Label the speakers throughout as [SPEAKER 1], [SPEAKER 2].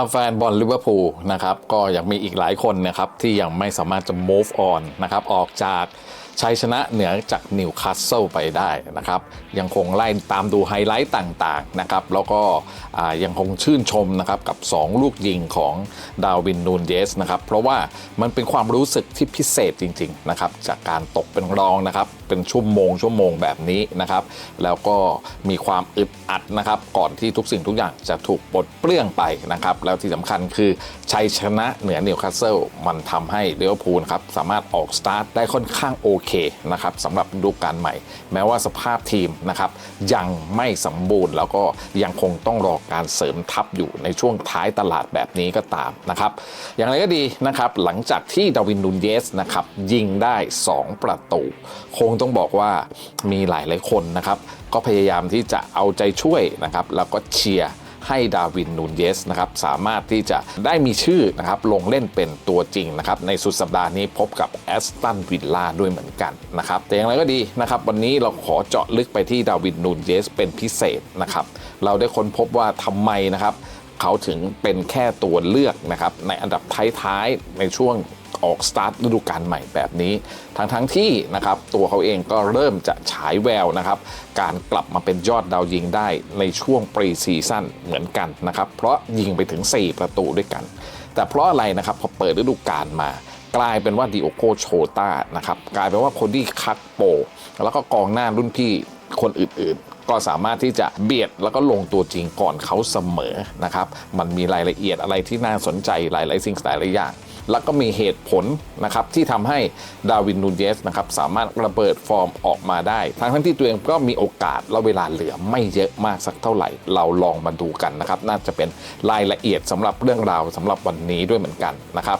[SPEAKER 1] หรับแฟนบอลลิเวอร์พูลนะครับก็ยังมีอีกหลายคนนะครับที่ยังไม่สามารถจะ move on นะครับออกจาก ชัยชนะเหนือจากนิวคาสเซิลไปได้นะครับ ยังคงไล่ตามดูไฮไลท์ต่างๆนะครับ แล้วก็ยังคงชื่นชมนะครับกับ 2 ลูกยิงของดาวินนูนเยสนะครับ เพราะว่ามันเป็นความรู้สึกที่พิเศษจริงๆนะครับจากการตกเป็นรองนะครับ เป็นชั่วโมงชั่วโมงแบบนี้นะครับ แล้วก็มีความอึดอัดนะครับ ก่อนที่ทุกสิ่งทุกอย่างจะถูกปลดเปลื้องไปนะครับ แล้วที่สำคัญคือชัยชนะเหนือนิวคาสเซิลมันทำให้ลิเวพูลครับสามารถออกสตาร์ทได้ค่อนข้างโอเคนะครับสำหรับฤดูกาลใหม่ แม้ว่าสภาพทีมนะครับยังไม่สมบูรณ์ แล้วก็ยังคงต้องรอการเสริมทัพอยู่ในช่วงท้ายตลาดแบบนี้ก็ตามนะครับอย่างไรก็ดีนะครับหลังจากที่ดาวินนูนเยสนะครับยิงได้ 2 ประตู คงต้องบอกว่ามีหลายหลายคนนะครับก็พยายามที่จะเอาใจช่วยนะครับแล้วก็เชียร์ ให้ดาวินนูนเยสนะครับสามารถที่จะได้มีชื่อนะครับลงเล่นเป็นตัวจริงนะครับในสุดสัปดาห์นี้พบกับแอสตันวิลล่าด้วยเหมือนกันนะครับแต่อย่างไรก็ดีนะครับวันนี้เราขอเจาะลึกไปที่ดาวินนูนเยสเป็นพิเศษนะครับเราได้ค้นพบว่าทำไมนะครับ เขาถึงเป็นแค่ตัวเลือกนะครับในอันดับท้ายๆ ในช่วงออกสตาร์ทฤดูกาลใหม่แบบนี้ ทั้งๆที่นะครับตัวเขาเองก็เริ่มจะฉายแววนะครับ การกลับมาเป็นยอดดาวยิงได้ในช่วงปรีซีซั่นเหมือนกันนะครับ เพราะยิงไปถึง 4 ประตูด้วยกัน แต่เพราะอะไรนะครับพอเปิดฤดูกาลมากลายเป็นว่าดิโอโกโชตานะครับกลายเป็นว่าคนที่คัดโป แล้วก็กองหน้ารุ่นพี่คนอื่นๆ ก็สามารถที่จะเบียดแล้วก็ลงตัวจริงก่อนเขาเสมอนะครับ มันมีรายละเอียดอะไรที่น่าสนใจหลาย ๆ สิ่งหลายๆอย่างแล้วก็มีเหตุผลนะครับที่ทำให้ดาวินนูนเยสนะครับสามารถระเบิดฟอร์มออกมาได้ ทั้งทั้งที่ตัวเองก็มีโอกาสและเวลาเหลือไม่เยอะมากสักเท่าไหร่ เราลองมาดูกันนะครับ น่าจะเป็นรายละเอียดสำหรับเรื่องราวสำหรับวันนี้ด้วยเหมือนกันนะครับ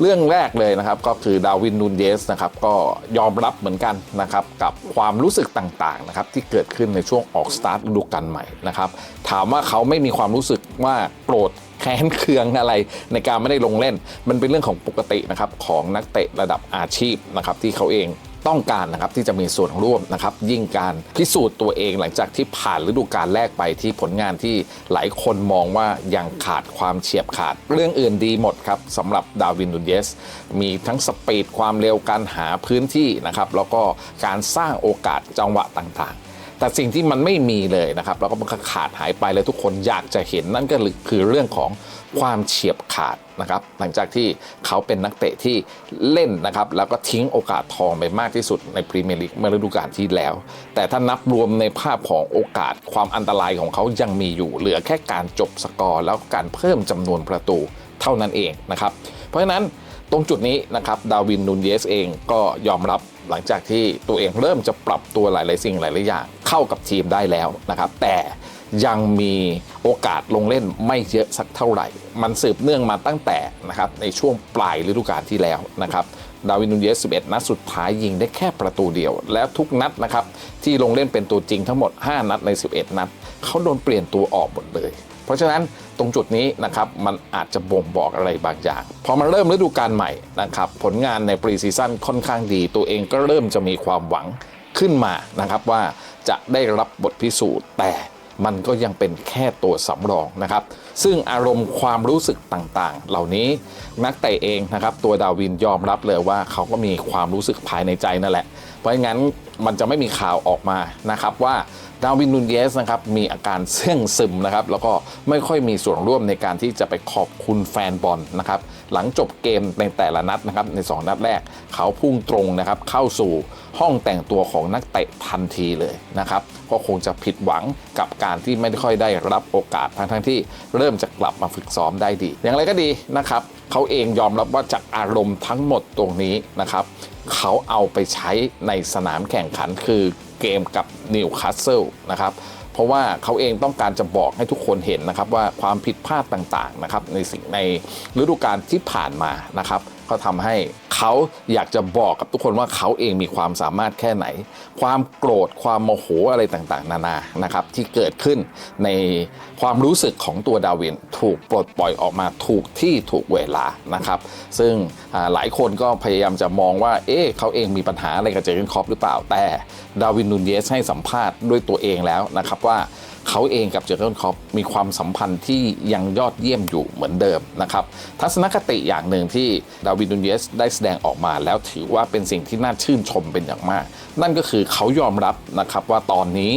[SPEAKER 1] เรื่องแรกเลยนะครับก็คือดาวินนูนเยสนะครับก็ยอมรับเหมือนกันนะครับกับความรู้สึกต่างๆนะครับที่เกิดขึ้นในช่วงออกสตาร์ทฤดูกาลใหม่นะครับถามว่าเขาไม่มีความรู้สึกว่าโกรธแค้นเคืองอะไรในการไม่ได้ลงเล่น มันเป็นเรื่องของปกตินะครับของนักเตะระดับอาชีพนะครับที่เขาเอง ต้องการนะครับที่จะมีส่วนร่วมนะครับยิ่งการพิสูจน์ตัวเองหลังจากที่ผ่านฤดูกาลแรกไปที่ผลงานที่หลายคนมองว่ายังขาดความเฉียบขาด เรื่องอื่นดีหมดครับสำหรับดาวินนูนเยส มีทั้งสปีดความเร็วการหาพื้นที่นะครับแล้วก็การสร้างโอกาสจังหวะต่างๆ แต่สิ่งที่มันไม่มีเลยนะครับแล้วก็มันขาดหายไปเลยทุกคนอยากจะเห็นนั่นก็คือเรื่องของความเฉียบขาดนะครับหลังจากที่เขาเป็นนักเตะที่เล่นนะครับแล้วก็ทิ้งโอกาสทองไปมากที่สุดในพรีเมียร์ลีกเมื่อฤดูกาลที่แล้ว แต่ถ้านับรวมในภาพของโอกาสความอันตรายของเขายังมีอยู่ เหลือแค่การจบสกอร์แล้วการเพิ่มจำนวนประตูเท่านั้นเองนะครับเพราะฉะนั้น ตรงจุดนี้นะครับดาวินนูนเยสเองก็ยอมรับหลังจากที่ตัวเองเริ่มจะปรับตัวหลาย ๆ สิ่งหลาย ๆ อย่าง เข้ากับทีมได้แล้วนะครับ แต่ยังมีโอกาสลงเล่นไม่เยอะสักเท่าไหร่ มันสืบเนื่องมาตั้งแต่นะครับในช่วงปลายฤดูกาลที่แล้วนะครับดาวินนูนเยส 11 นัดสุดท้ายยิงได้แค่ประตูเดียว แล้วทุกนัดนะครับที่ลงเล่นเป็นตัวจริงทั้งหมด 5 นัดใน 11 นัดเขาโดนเปลี่ยนตัวออกหมดเลย เพราะฉะนั้น ตรงจุดนี้นะครับมันอาจจะบ่งบอกอะไรบางอย่าง พอมาเริ่มฤดูกาลใหม่นะครับผลงานในปรีซีซั่นค่อนข้างดี ตัวเองก็เริ่มจะมีความหวังขึ้นมานะครับว่าจะได้รับบทพิสูจน์แต่มันก็ยังเป็นแค่ตัวสำรองนะครับ ซึ่งอารมณ์ความรู้สึกต่างๆ เหล่านี้นักเตะเองนะครับ ตัวดาวินยอมรับเลยว่าเขาก็มีความรู้สึกภายในใจนั่นแหละ เพราะงั้นมันจะไม่มีข่าวออกมานะครับว่าดาวินนูนเยสนะครับมีอาการเสื่องซึมนะครับแล้วก็ไม่ค่อยมีส่วนร่วมในการที่จะไปขอบคุณแฟนบอลนะครับ หลังจบเกมในแต่ละนัดนะครับใน 2 นัดแรก เขาพุ่งตรงนะครับเข้าสู่ห้องแต่งตัวของนักเตะทันทีเลยนะครับก็คงจะผิดหวังกับการที่ไม่ค่อยได้รับโอกาสทั้งทั้งที่เริ่มจะกลับมาฝึกซ้อมได้ดี อย่างไรก็ดีนะครับเขาเองยอมรับว่าจากอารมณ์ทั้งหมดตรงนี้นะครับเขาเอาไปใช้ในสนามแข่งขันคือเกมกับนิวคาสเซิลนะครับ เพราะว่าเขาเองต้องการจะบอกให้ทุกคนเห็นนะครับว่าความผิดพลาดต่างๆนะครับในสิ่งในฤดูกาลที่ผ่านมานะครับก็ทำให้เขาอยากจะบอกกับทุกคนว่าเขาเองมีความสามารถแค่ไหน ความโกรธความโมโหอะไรต่างๆ นานานะครับที่เกิดขึ้นในความรู้สึกของตัวดาวินถูกปลดปล่อยออกมาถูกที่ถูกเวลานะครับ ซึ่งหลายคนก็พยายามจะมองว่า เอ๊ะเขาเองมีปัญหาอะไรกับเจอร์เกนคอปหรือเปล่าแต่ดาวินนูนเยสให้สัมภาษณ์ด้วยตัวเองแล้วนะครับว่า เขาเองกับเจอร์เกนครอปมีความสัมพันธ์ที่ยังยอดเยี่ยมอยู่เหมือนเดิมนะครับทัศนคติอย่างหนึ่งที่ดาวินนูนเยสได้แสดงออกมา แล้วถือว่าเป็นสิ่งที่น่าชื่นชมเป็นอย่างมาก นั่นก็คือเขายอมรับนะครับว่าตอนนี้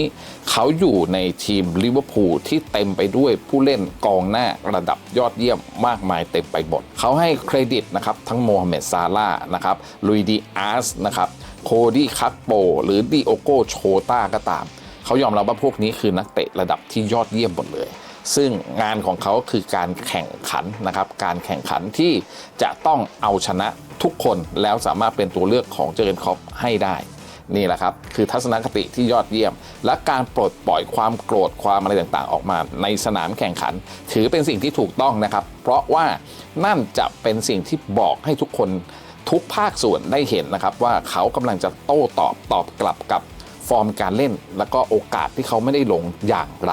[SPEAKER 1] เขาอยู่ในทีมลิเวอร์พูลที่เต็มไปด้วยผู้เล่นกองหน้าระดับยอดเยี่ยมมากมายเต็มไปหมดเขาให้เครดิตนะครับทั้งโมฮัมเหม็ดซาลานะครับลุยดีอาร์สนะครับโคดี้คัตโปหรือดิโอโกโชต้าก็ตาม เขายอมรับว่าพวกนี้คือนักเตะระดับที่ยอดเยี่ยมหมดเลย ซึ่งงานของเขาคือการแข่งขันนะครับ การแข่งขันที่จะต้องเอาชนะทุกคนแล้วสามารถเป็นตัวเลือกของเจอร์เกนคอปให้ได้นี่แหละครับ คือทัศนคติที่ยอดเยี่ยม และการปลดปล่อยความโกรธความอะไรต่างๆ ออกมาในสนามแข่งขัน ถือเป็นสิ่งที่ถูกต้องนะครับ เพราะว่านั่นจะเป็นสิ่งที่บอกให้ทุกคนทุกภาคส่วนได้เห็นนะครับ ว่าเขากำลังจะโต้ตอบตอบกลับกับ ฟอร์มการเล่น แล้วก็โอกาสที่เขาไม่ได้ลงอย่างไร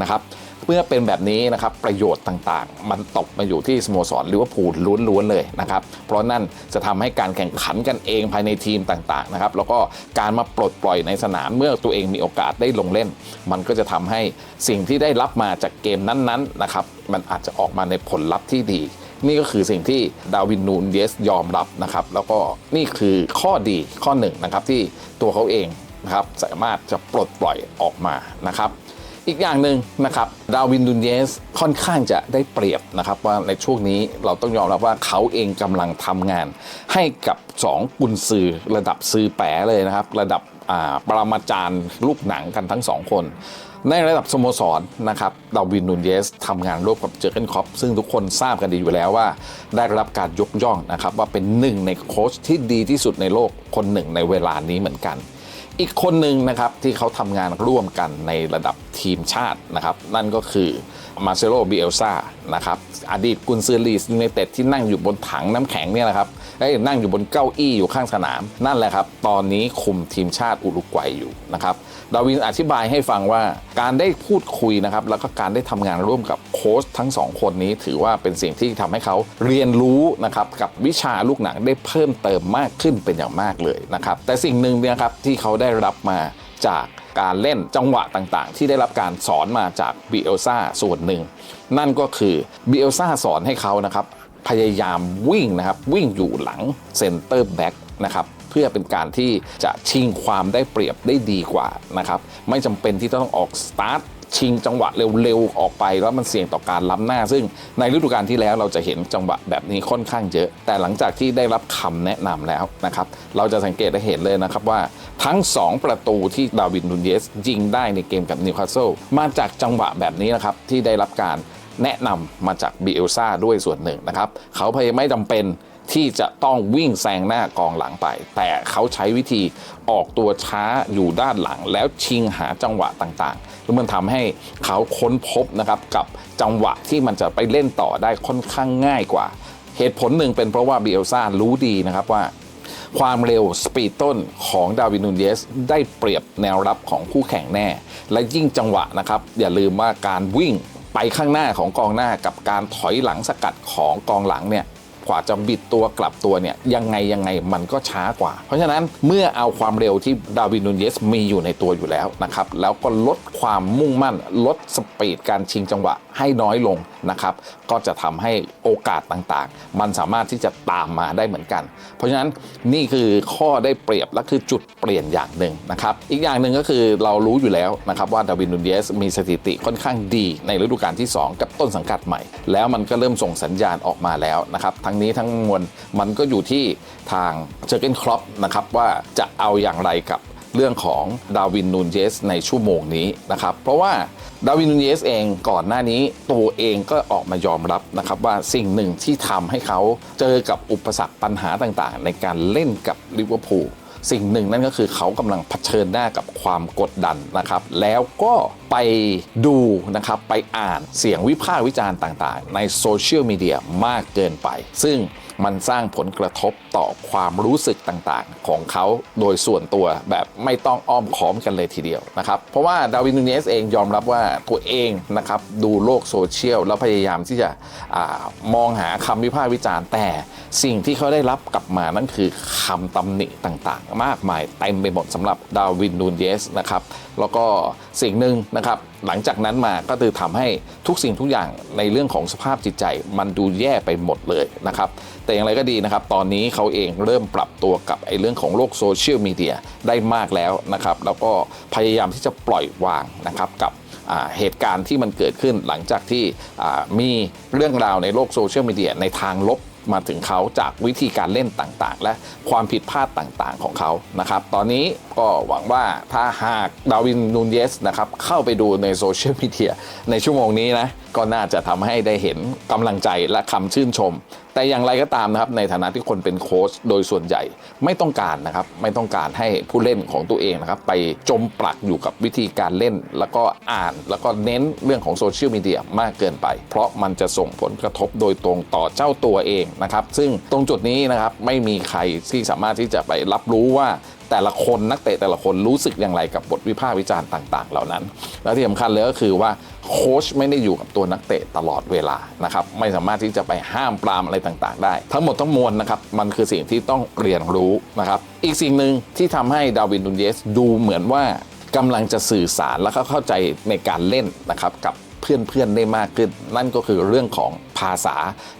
[SPEAKER 1] นะครับเมื่อเป็นแบบนี้นะครับประโยชน์ต่างๆ มันตกมาอยู่ที่สโมสรลิเวอร์พูลล้วนๆเลยนะครับเพราะนั่นจะทำให้การแข่งขันกันเองภายในทีมต่างๆนะครับแล้วก็การมาปลดปล่อยในสนามเมื่อตัวเองมีโอกาสได้ลงเล่น มันก็จะทำให้สิ่งที่ได้รับมาจากเกมนั้นๆนะครับมันอาจจะออกมาในผลลัพธ์ที่ดี นี่ก็คือสิ่งที่ดาวินนูนเยสยอมรับนะครับแล้วก็นี่คือข้อดีข้อหนึ่งนะครับที่ตัวเขาเอง นะครับสามารถจะปลดปล่อยออกมานะครับ อีกอย่างหนึ่งนะครับดาวินดุนเยสค่อนข้างจะได้เปรียบนะครับว่าในช่วงนี้เราต้องยอมรับว่าเขาเองกำลังทำงาน ให้กับ2กุนซือระดับซือแปะเลยนะครับ ระดับอ่าปรมาจารย์ลูกหนังกันทั้งสองคน ในระดับสโมสรนะครับดาวินนูนเยสทำงานร่วมกับเจอร์เกนครอปซึ่งทุกคนทราบกันดีอยู่แล้วว่า ได้รับการยกย่องนะครับว่าเป็นหนึ่งในโค้ชที่ดีที่สุดในโลกคนหนึ่งในเวลานี้เหมือนกัน อีกคนหนึ่งนะครับที่เขาทำงานร่วมกันในระดับทีมชาตินะครับนั่นก็คือมาเซโลบิเอลซานะครับอดีตกุนซือลีสยูไนเต็ดที่นั่งอยู่บนถังน้ำแข็งเนี่ยนะครับไอ้นั่งอยู่บนเก้าอี้อยู่ข้างสนาม นั่นแหละครับ ตอนนี้คุมทีมชาติอุรุกวัยอยู่นะครับ ดาวินอธิบายให้ฟังว่าการได้พูดคุยนะครับแล้วก็การได้ทำงานร่วมกับโค้ชทั้งสองคนนี้ ถือว่าเป็นสิ่งที่ทำให้เขาเรียนรู้นะครับกับวิชาลูกหนังได้เพิ่มเติมมากขึ้นเป็นอย่างมากเลยนะครับแต่สิ่งหนึ่งเนี่ยครับที่เขาได้รับมาจากการเล่นจังหวะต่างๆ ที่ได้รับการสอนมาจากบิเอลซาส่วนหนึ่ง นั่นก็คือบิเอลซาสอนให้เขานะครับพยายามวิ่งนะครับวิ่งอยู่หลังเซนเตอร์แบ็กนะครับ เพื่อเป็นการที่จะชิงความได้เปรียบได้ดีกว่านะครับไม่จำเป็นที่ต้องออกสตาร์ทชิงจังหวะเร็วๆ ออกไปแล้วมันเสี่ยงต่อการล้ำหน้า ซึ่งในฤดูกาลที่แล้วเราจะเห็นจังหวะแบบนี้ค่อนข้างเยอะ แต่หลังจากที่ได้รับคำแนะนำแล้วนะครับเราจะสังเกตได้เห็นเลยนะครับว่าทั้ง 2 ประตูที่ดาวินนูนเยสยิงได้ในเกมกับนิวคาสเซิลมาจากจังหวะแบบนี้นะครับที่ได้รับการแนะนำมาจากบิเอลซาด้วยส่วนหนึ่งนะครับเขาพยายามไม่จำเป็น ที่จะต้องวิ่งแซงหน้ากองหลังไป แต่เขาใช้วิธีออกตัวช้าอยู่ด้านหลัง แล้วชิงหาจังหวะต่างๆ แล้วมันทำให้เขาค้นพบนะครับกับจังหวะที่มันจะไปเล่นต่อได้ค่อนข้างง่ายกว่า เหตุผลหนึ่งเป็นเพราะว่าบิเอลซ่ารู้ดีนะครับว่าความเร็วสปีดต้นของดาวินนูนเยสได้เปรียบแนวรับของคู่แข่งแน่ และยิ่งจังหวะนะครับ อย่าลืมว่าการวิ่งไปข้างหน้าของกองหน้ากับการถอยหลังสกัดของกองหลังเนี่ย กว่าจะบิดตัวกลับตัวเนี่ยยังไงยังไงมันก็ช้ากว่า เพราะฉะนั้นเมื่อเอาความเร็วที่ดาวินนูเยสมีอยู่ในตัวอยู่แล้วนะครับแล้วก็ลดความมุ่งมั่น ลดสปีดการชิงจังหวะให้น้อยลงนะครับก็จะทำให้โอกาสต่างๆ มันสามารถที่จะตามมาได้เหมือนกัน เพราะฉะนั้นนี่คือข้อได้เปรียบและคือจุดเปลี่ยนอย่างหนึ่งนะครับอีกอย่างหนึ่งก็คือเรารู้อยู่แล้วนะครับว่าดาวินนูเยสมีสถิติค่อนข้างดีในฤดูกาลที่ 2 กับต้นสังกัดใหม่ แล้วมันก็เริ่มส่งสัญญาณออกมาแล้วนะครับทั้งงนี้ทั้งมวลมันก็อยู่ที่ทางเจอร์เกนครอปนะครับว่าจะเอาอย่างไรกับเรื่องของดาวินนูนเยสในชั่วโมงนี้นะครับ เพราะว่าดาวินนูนเยสเองก่อนหน้านี้ตัวเองก็ออกมายอมรับนะครับว่าสิ่งหนึ่งที่ทำให้เขาเจอกับอุปสรรคปัญหาต่างๆ ในการเล่นกับลิเวอร์พูล สิ่งหนึ่งนั่นก็คือเขากำลังเผชิญหน้ากับความกดดันนะครับ แล้วก็ไปดูนะครับไปอ่านเสียงวิพากษ์วิจารณ์ต่างๆ ในโซเชียลมีเดียมากเกินไป ซึ่ง มันสร้างผลกระทบต่อความรู้สึกต่างๆ ของเขาโดยส่วนตัวแบบไม่ต้องอ้อมค้อมกันเลยทีเดียวนะครับ เพราะว่าดาวินนูเนสเองยอมรับว่าตัวเองนะครับดูโลกโซเชียลแล้วพยายามที่จะอมองหาคำวิพากษ์วิจารณ์ แต่สิ่งที่เขาได้รับกลับมานั่นคือคำตำหนิต่างๆ มากมายเต็มไปหมดสำหรับดาวินนูเนสนะครับแล้วก็สิ่งหนึ่งนะครับหลังจากนั้นมาก็คือทำให้ทุกสิ่งทุกอย่างในเรื่องของสภาพจิตใจ มันดูแย่ไปหมดเลยนะครับ แต่อย่างไรก็ดีนะครับ ตอนนี้เขาเองเริ่มปรับตัวกับไอ้เรื่องของโลกโซเชียลมีเดียได้มากแล้วนะครับ แล้วก็พยายามที่จะปล่อยวางนะครับกับเหตุการณ์ที่มันเกิดขึ้นหลังจากที่มีเรื่องราวในโลกโซเชียลมีเดียในทางลบ มาถึงเขาจากวิธีการเล่นต่างๆ และความผิดพลาดต่างๆของเขานะครับ ตอนนี้ก็หวังว่าถ้าหากดาวินนูนเยสนะครับเข้าไปดูในโซเชียลมีเดียในชั่วโมงนี้นะก็น่าจะทำให้ได้เห็นกำลังใจและคำชื่นชม แต่อย่างไรก็ตามนะครับในฐานะที่คนเป็นโค้ชโดยส่วนใหญ่ไม่ต้องการนะครับไม่ต้องการให้ผู้เล่นของตัวเองนะครับไปจมปลักอยู่กับวิธีการเล่น แล้วก็อ่านแล้วก็เน้นเรื่องของโซเชียลมีเดียมากเกินไป เพราะมันจะส่งผลกระทบโดยตรงต่อเจ้าตัวเองนะครับซึ่งตรงจุดนี้นะครับไม่มีใครที่สามารถที่จะไปรับรู้ว่าแต่ละคนนักเตะแต่ละคนรู้สึกอย่างไรกับบทวิพากษ์วิจารณ์ต่าง ๆ เหล่านั้น แล้วที่สำคัญเลยก็คือว่าโค้ชไม่ได้อยู่กับตัวนักเตะตลอดเวลานะครับไม่สามารถที่จะไปห้ามปรามอะไรต่างๆ ได้ ทั้งหมดทั้งมวลนะครับมันคือสิ่งที่ต้องเรียนรู้นะครับอีกสิ่งหนึ่งที่ทำให้ดาวินนูนเยสดูเหมือนว่ากำลังจะสื่อสารและเข้าใจในการเล่นนะครับกับ เพื่อนๆได้มากขึ้น นั่นก็คือเรื่องของภาษา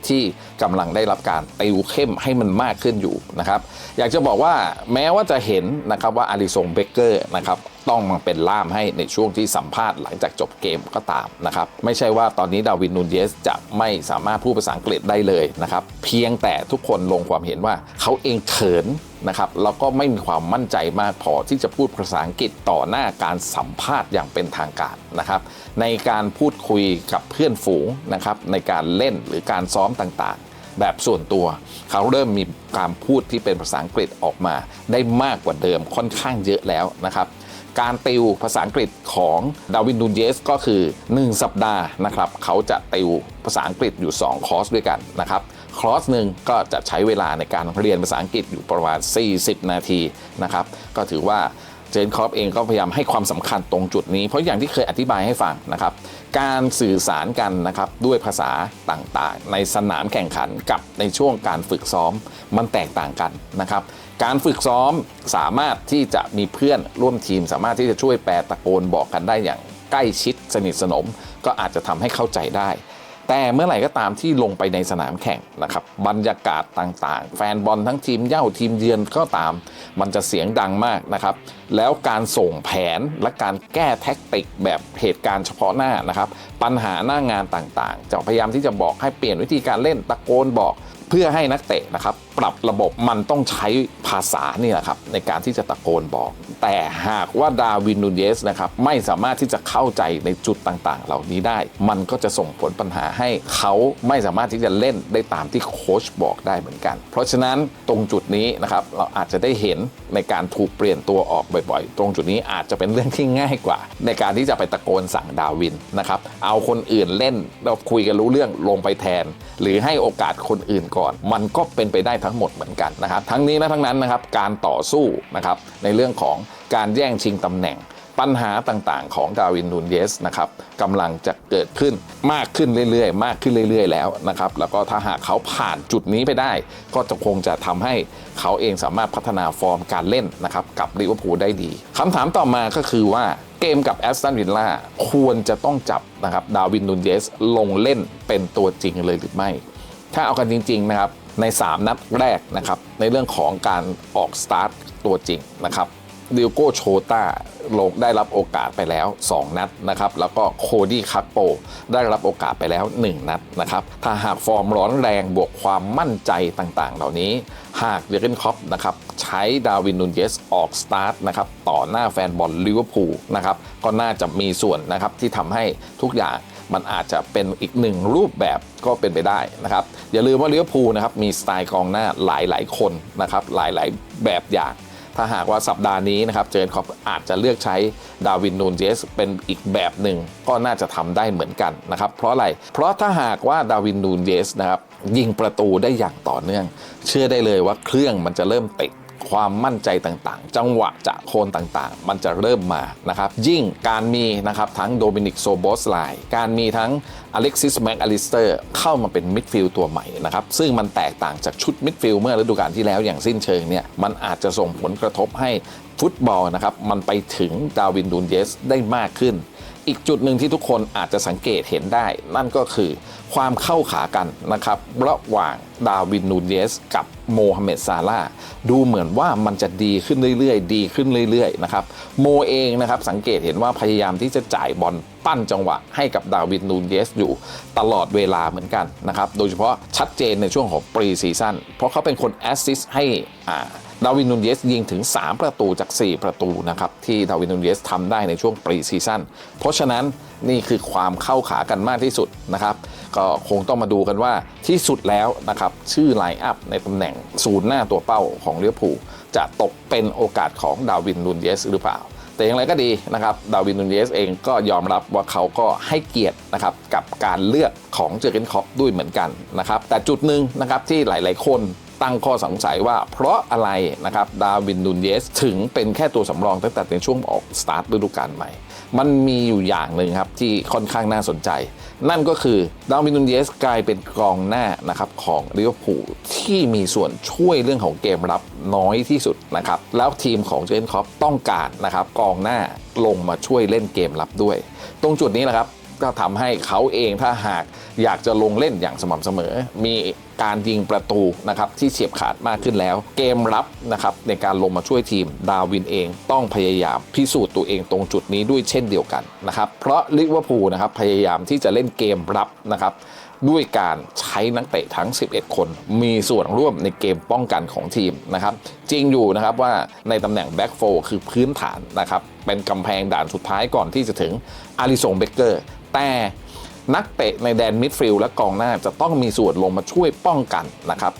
[SPEAKER 1] ที่กำลังได้รับการติวเข้มให้มันมากขึ้นอยู่นะครับ อยากจะบอกว่าแม้ว่าจะเห็นนะครับว่าอาริซงเบเกอร์นะครับต้องมาเป็นล่ามให้ในช่วงที่สัมภาษณ์หลังจากจบเกมก็ตามนะครับไม่ใช่ว่าตอนนี้ดาวินนูนเยสจะไม่สามารถพูดภาษาอังกฤษได้เลยนะครับเพียงแต่ทุกคนลงความเห็นว่าเขาเองเขิน นะครับแล้วก็ไม่มีความมั่นใจมากพอที่จะพูดภาษาอังกฤษต่อหน้าการสัมภาษณ์อย่างเป็นทางการนะครับ ในการพูดคุยกับเพื่อนฝูงนะครับในการเล่นหรือการซ้อมต่างๆ แบบส่วนตัว เขาเริ่มมีการพูดที่เป็นภาษาอังกฤษออกมา ได้มากกว่าเดิมค่อนข้างเยอะแล้วนะครับการติวภาษาอังกฤษของดาวินนูนเยสก็คือ 1 สัปดาห์นะครับ เขาจะติวภาษาอังกฤษอยู่ 2 คอร์สด้วยกันนะครับ คอร์สหนึ่งก็จะใช้เวลาในการเรียนภาษาอังกฤษอยู่ประมาณ 40 นาทีนะครับ ก็ถือว่าเจนคอปเองก็พยายามให้ความสำคัญตรงจุดนี้ เพราะอย่างที่เคยอธิบายให้ฟังนะครับ การสื่อสารกันนะครับด้วยภาษาต่างๆ ในสนามแข่งขันกับในช่วงการฝึกซ้อมมันแตกต่างกันนะครับ การฝึกซ้อมสามารถที่จะมีเพื่อนร่วมทีม สามารถที่จะช่วยแปลตะโกนบอกกันได้อย่างใกล้ชิดสนิทสนม ก็อาจจะทำให้เข้าใจได้ แต่เมื่อไหร่ก็ตามที่ลงไปในสนามแข่งนะครับบรรยากาศต่างๆ แฟนบอลทั้งทีมเย่าทีมเยือนก็ตาม มันจะเสียงดังมากนะครับ แล้วการส่งแผนและการแก้แท็กติกแบบเหตุการณ์เฉพาะหน้านะครับ ปัญหาหน้างานต่างๆ จะพยายามที่จะบอกให้เปลี่ยนวิธีการเล่นตะโกนบอกเพื่อให้นักเตะนะครับ ปรับระบบมันต้องใช้ภาษานี่แหละครับในการที่จะตะโกนบอก แต่หากว่าดาวินนูเยสนะครับไม่สามารถที่จะเข้าใจในจุดต่างๆ เหล่านี้ได้ มันก็จะส่งผลปัญหาให้เขาไม่สามารถที่จะเล่นได้ตามที่โค้ชบอกได้เหมือนกัน เพราะฉะนั้นตรงจุดนี้นะครับเราอาจจะได้เห็นในการถูกเปลี่ยนตัวออกบ่อยๆ ตรงจุดนี้อาจจะเป็นเรื่องที่ง่ายกว่า ในการที่จะไปตะโกนสั่งดาวินนะครับเอาคนอื่นเล่นเราคุยกันรู้เรื่องลงไปแทน หรือให้โอกาสคนอื่นก่อน มันก็เป็นไปได้ทั้ทั้งหมดเหมือนกันนะครับ ทั้งนี้และทั้งนั้นนะครับการต่อสู้นะครับในเรื่องของการแย่งชิงตำแหน่ง ปัญหาต่างๆ ของดาวินนูนเยสนะครับกำลังจะเกิดขึ้นมากขึ้นเรื่อยๆ มากขึ้นเรื่อย ๆ แล้วนะครับ แล้วก็ถ้าหากเขาผ่านจุดนี้ไปได้ ก็จะคงจะทำให้เขาเองสามารถพัฒนาฟอร์มการเล่นนะครับกับลิเวอร์พูลได้ดีคำถามต่อมาก็คือว่าเกมกับแอสตันวิลล่าควรจะต้องจับนะครับดาวินนูนเยสลงเล่นเป็นตัวจริงเลยหรือไม่ ถ้าเอากันจริง ๆ นะครับ ใน 3 นัดแรกนะครับ ในเรื่องของการออกสตาร์ทตัวจริงนะครับดิโก้โชตาลงได้รับโอกาสไปแล้ว 2 นัดนะครับ แล้วก็โคดี้คัปโปได้รับโอกาสไปแล้ว 1 นัดนะครับ ถ้าหากฟอร์มร้อนแรงบวกความมั่นใจต่างๆ เหล่านี้ หากเยอร์เกนคอปนะครับใช้ดาวินนูนเยสออกสตาร์ทนะครับต่อหน้าแฟนบอลลิเวอร์พูลนะครับก็น่าจะมีส่วนนะครับที่ทำให้ทุกอย่าง มันอาจจะเป็นอีกหนึ่งรูปแบบก็เป็นไปได้นะครับ อย่าลืมว่าลิเวอร์พูลนะครับมีสไตล์กองหน้าหลายๆ คนนะครับหลายๆ แบบอย่าง ถ้าหากว่าสัปดาห์นี้นะครับเจอร์เกนคอปอาจจะเลือกใช้ดาวินนูนเยสเป็นอีกแบบหนึ่งก็น่าจะทำได้เหมือนกันนะครับ เพราะอะไร เพราะถ้าหากว่าดาวินนูนเยสนะครับยิงประตูได้อย่างต่อเนื่อง เชื่อได้เลยว่าเครื่องมันจะเริ่มติด ความมั่นใจต่างๆ จังหวะจะโคนต่างๆ มันจะเริ่มมานะครับ ยิ่งการมีนะครับทั้งโดมินิกโซโบสไลการมีทั้งอเล็กซิสแม็กอลิสเตอร์เข้ามาเป็นมิดฟิลด์ตัวใหม่นะครับ ซึ่งมันแตกต่างจากชุดมิดฟิลด์เมื่อฤดูกาลที่แล้วอย่างสิ้นเชิงเนี่ย มันอาจจะส่งผลกระทบให้ฟุตบอลนะครับ มันไปถึงดาวินดูนเยสได้มากขึ้น อีกจุดหนึ่งที่ทุกคนอาจจะสังเกตเห็นได้ นั่นก็คือความเข้าขากันนะครับระหว่างดาวินนูเยสกับโมฮัมเหม็ดซาลาดูเหมือนว่ามันจะดีขึ้นเรื่อยๆ ดีขึ้นเรื่อยๆนะครับโมเองนะครับสังเกตเห็นว่าพยายามที่จะจ่ายบอลปั้นจังหวะให้กับดาวินนูเยสอยู่ตลอดเวลาเหมือนกันนะครับโดยเฉพาะชัดเจนในช่วงของปรีซีซั่นเพราะเขาเป็นคนแอสซิสต์ให้อ่า ดาวินนูนเยสยิงถึง 3 ประตูจาก 4 ประตูนะครับที่ดาวินนูนเยสทำได้ในช่วงปรีซีซั่นเพราะฉะนั้นนี่คือความเข้าขากันมากที่สุดนะครับ ก็คงต้องมาดูกันว่าที่สุดแล้วนะครับ ชื่อไลน์อัพในตำแหน่งศูนย์หน้าตัวเป้าของเลี้ยวผูจะตกเป็นโอกาสของดาวินนูนเยสหรือเปล่า แต่อย่างไรก็ดีนะครับดาวินนูนเยสเองก็ยอมรับว่าเขาก็ให้เกียรตินะครับกับการเลือกของเจอร์เกนคอปด้วยเหมือนกันนะครับแต่จุดหนึ่งนะครับที่หลาย ๆ คน ตั้งข้อสงสัยว่าเพราะอะไรนะครับดาวินนูนเยสถึงเป็นแค่ตัวสำรองตั้งแต่ในช่วงออกสตาร์ทฤดูกาลใหม่ มันมีอยู่อย่างหนึ่งครับที่ค่อนข้างน่าสนใจ นั่นก็คือดาวินนูนเยสกลายเป็นกองหน้านะครับของลิเวอร์พูลที่มีส่วนช่วยเรื่องของเกมรับน้อยที่สุดนะครับแล้วทีมของเจนคอปต้องการนะครับกองหน้าลงมาช่วยเล่นเกมรับด้วย ตรงจุดนี้แหละครับก็ทำให้เขาเองถ้าหากอยากจะลงเล่นอย่างสม่ำเสมอ มี การยิงประตูนะครับที่เฉียบขาดมากขึ้นแล้ว เกมรับนะครับในการลงมาช่วยทีมดาวินเองต้องพยายามพิสูจน์ตัวเองตรงจุดนี้ด้วยเช่นเดียวกันนะครับเพราะลิเวอร์พูลนะครับพยายามที่จะเล่นเกมรับนะครับด้วยการใช้นักเตะทั้ง 11 คน มีส่วนร่วมในเกมป้องกันของทีมนะครับ จริงอยู่นะครับว่าในตำแหน่งแบ็กโฟคือพื้นฐานนะครับ เป็นกำแพงด่านสุดท้ายก่อนที่จะถึงอาริสงเบเกอร์ แต่ นักเตะในแดนมิดฟิลด์และกองหน้าจะต้องมีส่วนลงมาช่วยป้องกันนะครับ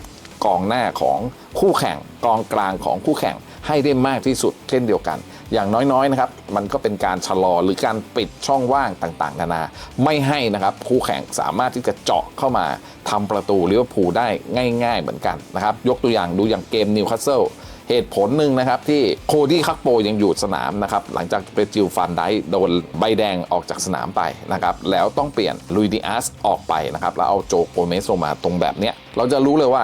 [SPEAKER 1] กองหน้าของคู่แข่งกองกลางของคู่แข่งให้ได้มากที่สุดเช่นเดียวกัน อย่างน้อยๆนะครับมันก็เป็นการชะลอหรือการปิดช่องว่างต่างๆ นานา ไม่ให้นะครับคู่แข่งสามารถที่จะเจาะเข้ามาทำประตูลิเวอร์พูลได้ง่าย ๆ เหมือนกันนะครับยกตัวอย่างดูอย่างเกมนิวคาสเซิล เหตุผลหนึ่งนะครับที่โคดี้คักโปยังอยู่สนามนะครับหลังจากเปจิลฟันไดโดนใบแดงออกจากสนามไปนะครับแล้วต้องเปลี่ยนลุยดิอาสออกไปนะครับแล้วเอาโจโกเมสลงมาตรงแบบเนี้ยเราจะรู้เลยว่า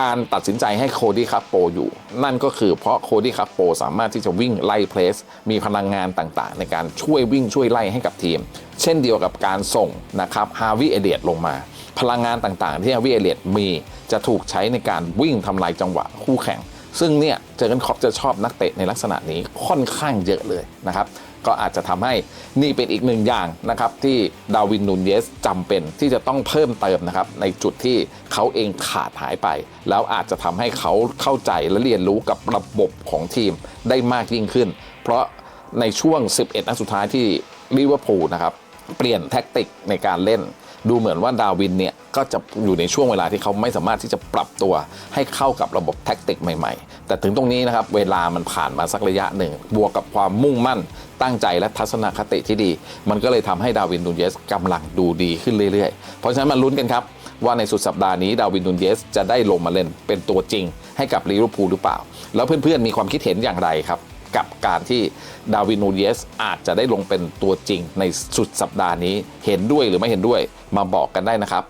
[SPEAKER 1] การตัดสินใจให้โคดี้คักโปอยู่ นั่นก็คือเพราะโคดี้คักโปสามารถที่จะวิ่งไล่เพลส มีพลังงานต่างๆ ในการช่วยวิ่งช่วยไล่ให้กับทีม เช่นเดียวกับการส่งนะครับฮาวิเอเดียตลงมา พลังงานต่างๆ ที่ฮาวิเอเดียตมีจะถูกใช้ในการวิ่งทำลายจังหวะคู่แข่ง ซึ่งเนี่ยเจอกันคอปจะชอบนักเตะในลักษณะนี้ค่อนข้างเยอะเลยนะครับ ก็อาจจะทำให้นี่เป็นอีกหนึ่งอย่างนะครับ ที่ดาวินนูนเยสจำเป็นที่จะต้องเพิ่มเติมนะครับ ในจุดที่เขาเองขาดหายไป แล้วอาจจะทำให้เขาเข้าใจและเรียนรู้กับระบบของทีมได้มากยิ่งขึ้น เพราะในช่วง 11 นัดสุดท้ายที่ลิเวอร์พูลนะครับเปลี่ยนแท็กติกในการเล่น ดูเหมือนว่าดาวินเนี่ย ก็จะอยู่ในช่วงเวลาที่เขาไม่สามารถที่จะปรับตัวให้เข้ากับระบบแท็กติกใหม่ๆ แต่ถึงตรงนี้นะครับเวลามันผ่านมาสักระยะหนึ่ง บวกกับความมุ่งมั่น ตั้งใจและทัศนคติที่ดี มันก็เลยทำให้ดาวินนูนเยสกำลังดูดีขึ้นเรื่อยๆ เพราะฉะนั้นมาลุ้นกันครับว่าในสุดสัปดาห์นี้ดาวินนูนเยสจะได้ลงมาเล่นเป็นตัวจริง ให้กับลิเวอร์พูลหรือเปล่า แล้วเพื่อนๆมีความคิดเห็นอย่างไรครับกับการที่ดาวินนูเยสอาจจะได้ลงเป็นตัวจริงในสุดสัปดาห์นี้ เห็นด้วยหรือไม่เห็นด้วยมาบอกกันได้นะครับ